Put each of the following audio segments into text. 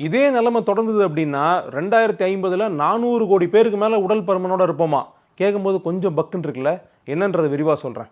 இதே நிலைமை தொடர்ந்தது அப்படின்னா ரெண்டாயிரத்தி ஐம்பதில் நானூறு கோடி பேருக்கு மேலே உடல் பருமனோடு இருப்போமா? கேட்கும்போது கொஞ்சம் பக்குன்னு இருக்குல்ல? என்னன்றதை விரிவாக சொல்கிறேன்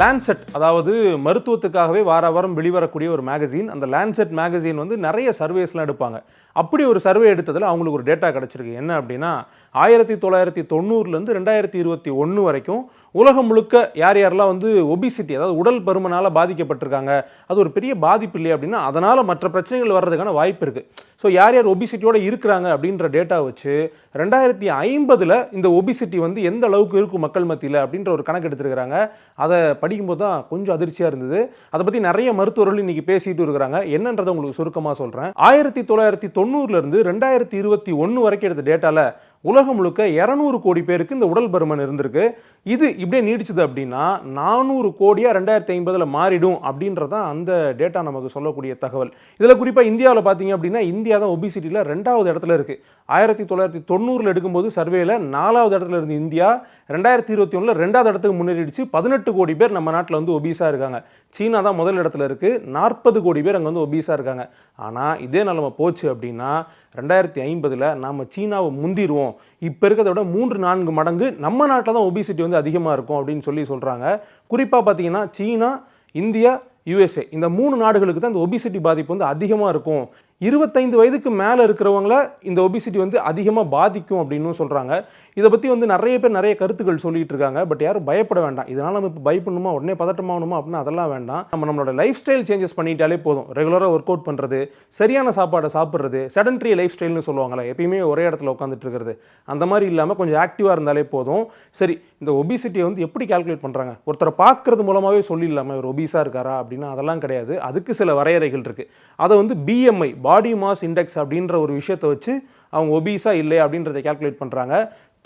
லேண்ட்செட் அதாவது மருத்துவத்துக்காகவே வார வாரம் வெளிவரக்கூடிய ஒரு மேகசின் அந்த லேண்ட்செட் மேகசின் வந்து நிறைய சர்வேஸ்லாம் எடுப்பாங்க. அப்படி ஒரு சர்வே எடுத்ததில் அவங்களுக்கு ஒரு டேட்டா கிடச்சிருக்கு. என்ன அப்படின்னா ஆயிரத்தி தொள்ளாயிரத்தி தொண்ணூறுலேருந்து ரெண்டாயிரத்தி இருபத்தி ஒன்று வரைக்கும் உலகம் முழுக்க யார் யாரெல்லாம் வந்து ஒபிசிட்டி அதாவது உடல் பருமனால் பாதிக்கப்பட்டிருக்காங்க அது ஒரு பெரிய பாதிப்பு இல்லை அப்படின்னா அதனால் மற்ற பிரச்சனைகள் வர்றதுக்கான வாய்ப்பு இருக்குது ஸோ யார் யார் ஒபிசிட்டியோட இருக்கிறாங்க அப்படின்ற டேட்டா வச்சு ரெண்டாயிரத்தி ஐம்பதில் இந்த ஒபிசிட்டி வந்து எந்த அளவுக்கு இருக்கும் மக்கள் மத்தியில் அப்படின்ற ஒரு கணக்கு எடுத்துருக்கிறாங்க. அதை படிக்கும்போது தான் கொஞ்சம் அதிர்ச்சியாக இருந்தது. அதை பற்றி நிறைய மருத்துவர்கள் இன்றைக்கி பேசிகிட்டு இருக்கிறாங்க. என்னன்றதை உங்களுக்கு சுருக்கமாக சொல்கிறேன் ஆயிரத்தி தொள்ளாயிரத்தி தொண்ணூறுலேருந்து ரெண்டாயிரத்தி இருபத்தி ஒன்று வரைக்கும் எடுத்த டேட்டாவில் உலகம் முழுக்க இரநூறு கோடி பேருக்கு இந்த உடல் பருமன் இருந்திருக்கு. இது இப்படியே நீடிச்சது அப்படின்னா நானூறு கோடியாக ரெண்டாயிரத்தி ஐம்பதில் மாறிடும் அப்படின்றது தான் அந்த டேட்டா நமக்கு சொல்லக்கூடிய தகவல். இதில் குறிப்பாக இந்தியாவில் பார்த்தீங்க அப்படின்னா இந்தியா தான் ஒபிசிட்டியில் ரெண்டாவது இடத்துல இருக்குது ஆயிரத்தி தொள்ளாயிரத்தி தொண்ணூறில் எடுக்கும்போது சர்வேல நாலாவது இடத்துல இருந்து இந்தியா ரெண்டாயிரத்தி இருபத்தி ஒன்றில் ரெண்டாவது இடத்துக்கு முன்னேறிடுச்சு. பதினெட்டு கோடி பேர் நம்ம நாட்டில் வந்து ஒபீஸாக இருக்காங்க. சீனா தான் முதல் இடத்துல இருக்குது நாற்பது கோடி பேர் அங்கே வந்து ஒபீஸாக இருக்காங்க. ஆனால் இதே நிலமை போச்சு அப்படின்னா ரெண்டாயிரத்தி ஐம்பதில் நாம் சீனாவை முந்திடுவோம் இருக்கும். இப்போ இருக்கிறத விட மூன்று நான்கு மடங்கு நம்ம நாட்டில் தான் ஒபிசிட்டி வந்து அதிகமாக இருக்கும் அப்படின்னு சொல்லி சொல்கிறாங்க குறிப்பாக பார்த்தீங்கன்னா சீனா இந்தியா யுஎஸ்ஏ இந்த மூணு நாடுகளுக்கு தான் இந்த ஒபிசிட்டி பாதிப்பு வந்து அதிகமாக இருக்கும். இருபத்தைந்து வயதுக்கு மேலே இருக்கிறவங்கள இந்த ஒபிசிட்டி வந்து அதிகமாக பாதிக்கும் அப்படின்னு சொல்கிறாங்க இதை பற்றி வந்து நிறைய பேர் நிறைய கருத்துக்கள் சொல்லிட்டு இருக்காங்க. பட் யாரும் பயப்பட வேண்டாம். இதனால் நம்ம இப்போ பயப்படணுமா? உடனே பதட்டமாகணுமா? அப்படின்னு அதெல்லாம் வேண்டாம். நம்ம நம்மளோட லைஃப் ஸ்டைல் சேஞ்சஸ் பண்ணிட்டாலே போதும். ரெகுலராக ஒர்க் அவுட் பண்ணுறது சரியான சாப்பாடை சாப்பிட்றது செடன்ட்ரி லைஃப் ஸ்டைல்னு சொல்லுவாங்களே எப்பயுமே ஒரே இடத்துல உட்காந்துட்டு இருக்கிறது. அந்த மாதிரி இல்லாமல் கொஞ்சம் ஆக்டிவாக இருந்தாலே போதும். சரி இந்த ஒபிசிட்டியை வந்து எப்படி கால்குலேட் பண்ணுறாங்க ஒருத்தரை பார்க்கறது மூலமாகவே சொல்லிடலாமா. இவர் ஒபிஸாக இருக்காரா? அப்படின்னா அதெல்லாம் கிடையாது. அதுக்கு சில வரையறைகள் இருக்குது அதை வந்து பிஎம்ஐ பாடி மாஸ் இண்டெக்ஸ் அப்படின்ற ஒரு விஷயத்தை வச்சு அவங்க ஒபீஸா இல்லை அப்படின்றத கால்குலேட் பண்ணுறாங்க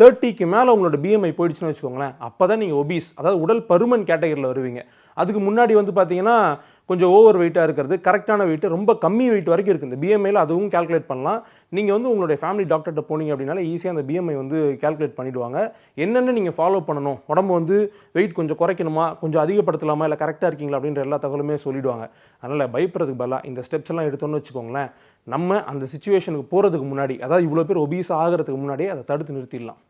தேர்ட்டிக்கு மேலே உங்களோட பிஎம்ஐ போயிடுச்சுன்னு வச்சுக்கோங்களேன். அப்போ தான் நீங்கள் ஒபீஸ் அதாவது உடல் பருமன் கேட்டகரியில் வருவீங்க. அதுக்கு முன்னாடி வந்து பார்த்தீங்கன்னா கொஞ்சம் ஓவர் வெயிட்டாக இருக்கிறது. கரெக்டான வெயிட் ரொம்ப கம்மி வெயிட் வரைக்கும் இருக்குது. இந்த பிஎம்ஐயில் அதுவும் கால்குலேட் பண்ணலாம். நீங்கள் வந்து உங்களுடைய ஃபேமிலி டாக்டர்கிட்ட போனீங்க அப்படின்னால ஈஸியாக அந்த பிஎம்ஐ வந்து கால்குலேட் பண்ணிவிடுவாங்க என்னென்ன நீங்கள் ஃபாலோ பண்ணணும்? உடம்பு வந்து வெயிட் கொஞ்சம் குறைக்கணுமா? கொஞ்சம் அதிகப்படுத்தலாமா? இல்லை கரெக்டாக இருக்கீங்களா? அப்படின்ற எல்லா தகவலுமே சொல்லிடுவாங்க. அதனால் பயப்படுறதுக்கு பதிலாக இந்த ஸ்டெப்ஸ் எல்லாம் எடுத்தோன்னு வச்சுக்கோங்களேன் நம்ம அந்த சுச்சுவேஷனுக்கு போகிறதுக்கு முன்னாடி அதாவது இவ்வளோ பேர் ஒபீஸ் ஆகிறதுக்கு முன்னாடியே அதை தடுத்து நிறுத்திடலாம்.